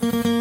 ห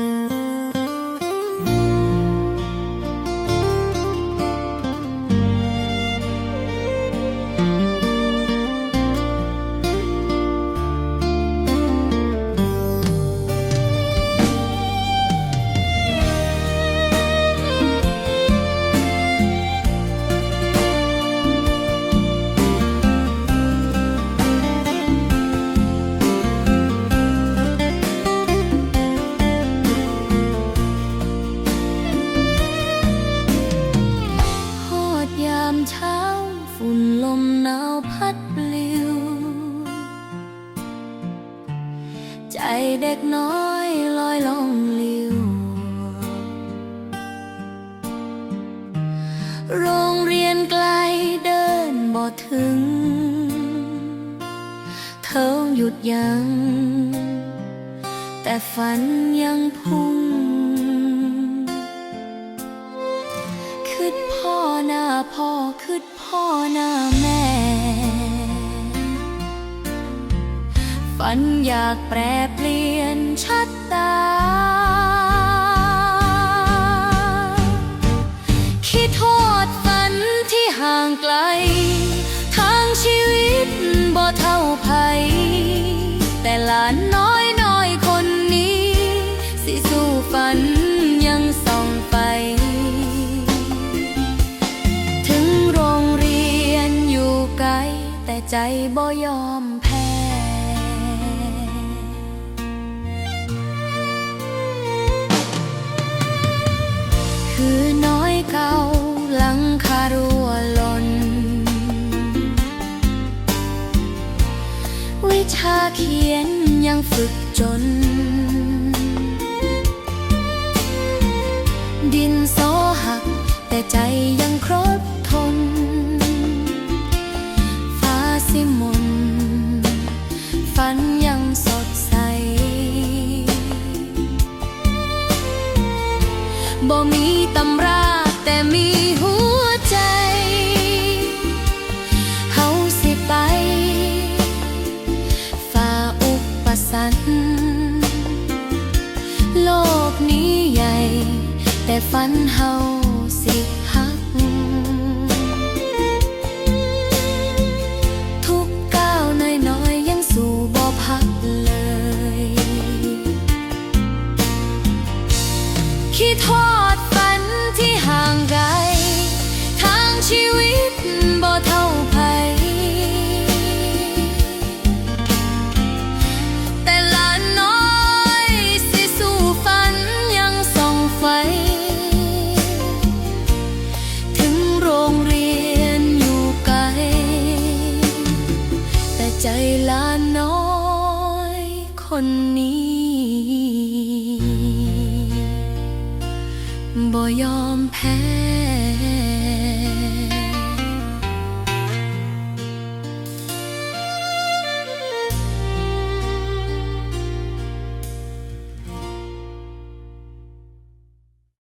เด็กน้อยลอยลองลิวโรงเรียนไกลเดินบ่ถึง เธอหยุดยังแต่ฝันยังพุ่งคิดพ่อหน้าพ่อคิดพ่อหน้าแม่ ฝันอยากแปรเปลี่ยนชัดตา คิดโทษฝันที่ห่างไกล ทางชีวิตบ่เท่าภัย แต่หลานน้อยน้อยคนนี้ สิสู้ฝันยังส่องไป ถึงโรงเรียนอยู่ไกล แต่ใจบ่ยอมแพ้ คือน้อยเก่าหลังคารัวหลน วิชาเขียนยังฝึกจน บ่มีตำราแต่มีหัวใจเฮาสิไปฝ่าอุปสรรคโลกนี้ใหญ่ แต่ฝันเฮา คิดทอดฝันที่ห่างไกลทางชีวิตบ่เท่าภัยแต่หลานน้อยสิสู้ฝันยังส่องไฟ ถึงโรงเรียนอยู่ไกล แต่ใจหลานน้อยคนนี้ บ่ยอมแพ้